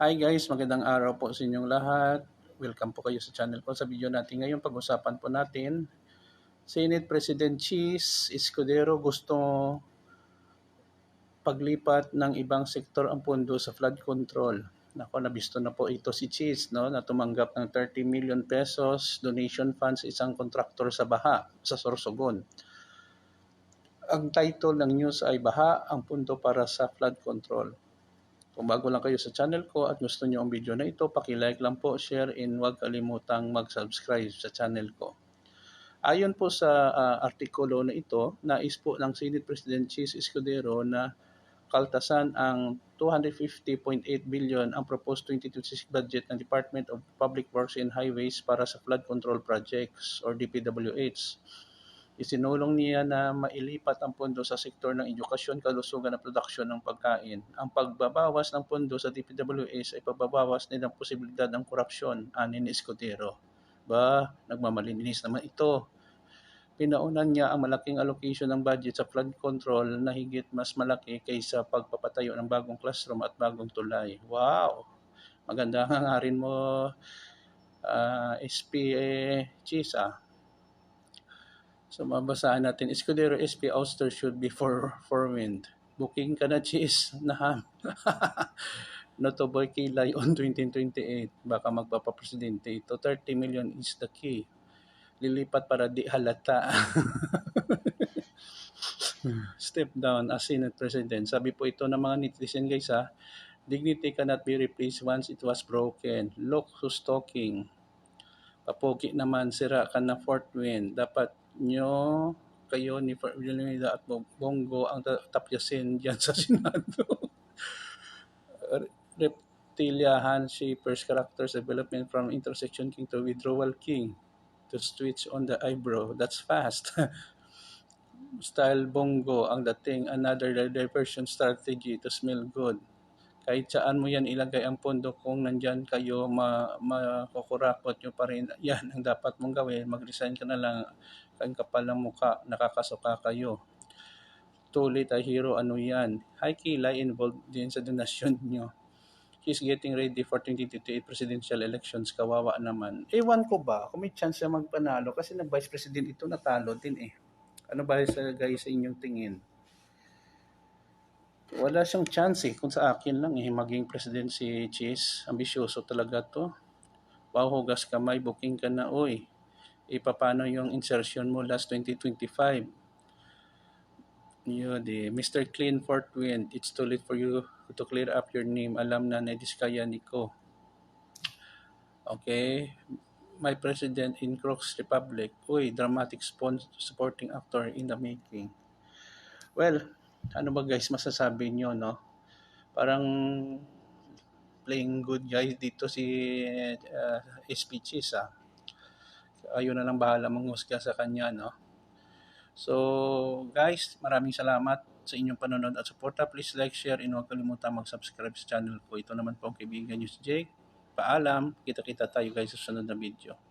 Hi guys, magandang araw po sa inyong lahat. Welcome po kayo sa channel ko. Sa video natin ngayon, pag-usapan po natin, Senate President Cheese Escudero gusto paglipat ng ibang sektor ang pondo sa flood control. Nako, nabisto na po ito si Cheese, no, na tumanggap ng 30 million pesos donation funds isang kontraktor sa Baha, sa Sorsogon. Ang title ng news ay Baha, ang pundo para sa flood control. Kung bago lang kayo sa channel ko at gusto niyo ang video na ito, paki-like lang po, share, and huwag kalimutang mag-subscribe sa channel ko. Ayon po sa uh, artikulo na ito, nais po ng Senate President Cheese Escudero na kaltasan ang 250.8 billion ang proposed 2026 budget ng Department of Public Works and Highways para sa flood control projects or DPWH. Isinulong niya na mailipat ang pondo sa sektor ng edukasyon, kalusugan at produksyon ng pagkain. Ang pagbabawas ng pondo sa DPWH ay pagbabawas din ng posibilidad ng korupsyon, anin ni Escudero. Ba, nagmamalinis naman ito. Pinaunan niya ang malaking allocation ng budget sa flood control na higit mas malaki kaysa pagpapatayo ng bagong classroom at bagong tulay. Wow! Maganda nga rin mo, uh, SP eh, Chisa. So mabasahan natin, Escudero SP Auster should be for, for wind. Booking ka na, cheese, na ham. Notoboy Kilay on 2028. Baka magpapapresidente ito. 30 million is the key. Lilipat para di halata. Step down as Senate President. Sabi po ito ng mga netizen guys ha. Dignity cannot be replaced once it was broken. Look who's talking. Kapogi naman, sira ka na fourth win. Dapat nyo kayo ni Villanueva at Bongo ang tapyasin dyan sa Senado. Reptiliahan shapers characters development from intersection king to withdrawal king to switch on the eyebrow. That's fast. Style bongo ang dating another diversion strategy to smell good kahit saan mo yan ilagay ang pondo kung nandyan kayo ma, makukurakot nyo pa rin. Yan ang dapat mong gawin. Mag-resign ka na lang. Kang kapal ng muka nakakasuka kayo. Tulit ay hero. Ano yan? High kilay involved din sa donasyon nyo. He's getting ready for 2028 presidential elections. Kawawa naman. Ewan ko ba kung may chance siya magpanalo? Kasi na vice president ito natalo din eh. Ano ba sa guys sa inyong tingin wala siyang chance eh. Kung sa akin lang eh, maging president si Cheese. Ambisyoso talaga to. Wow, hugas kamay, booking ka na, oy. E yung insertion mo last 2025? Yun, eh. Mr. Clean Fort Wind, it's too late for you to clear up your name. Alam na na diskaya ni ko. Okay. My president in Crocs Republic. Uy, dramatic supporting actor in the making. Well, ano ba guys masasabi nyo, no? Parang playing good guys dito si uh, SPCs, ah. Ayun na lang bahala manghusga sa kanya, no? So, guys, maraming salamat sa inyong panonood at suporta. Please like, share, and huwag kalimutan mag-subscribe sa channel ko. Ito naman po ang kaibigan nyo si Jake. Paalam, kita-kita tayo guys sa sunod na video.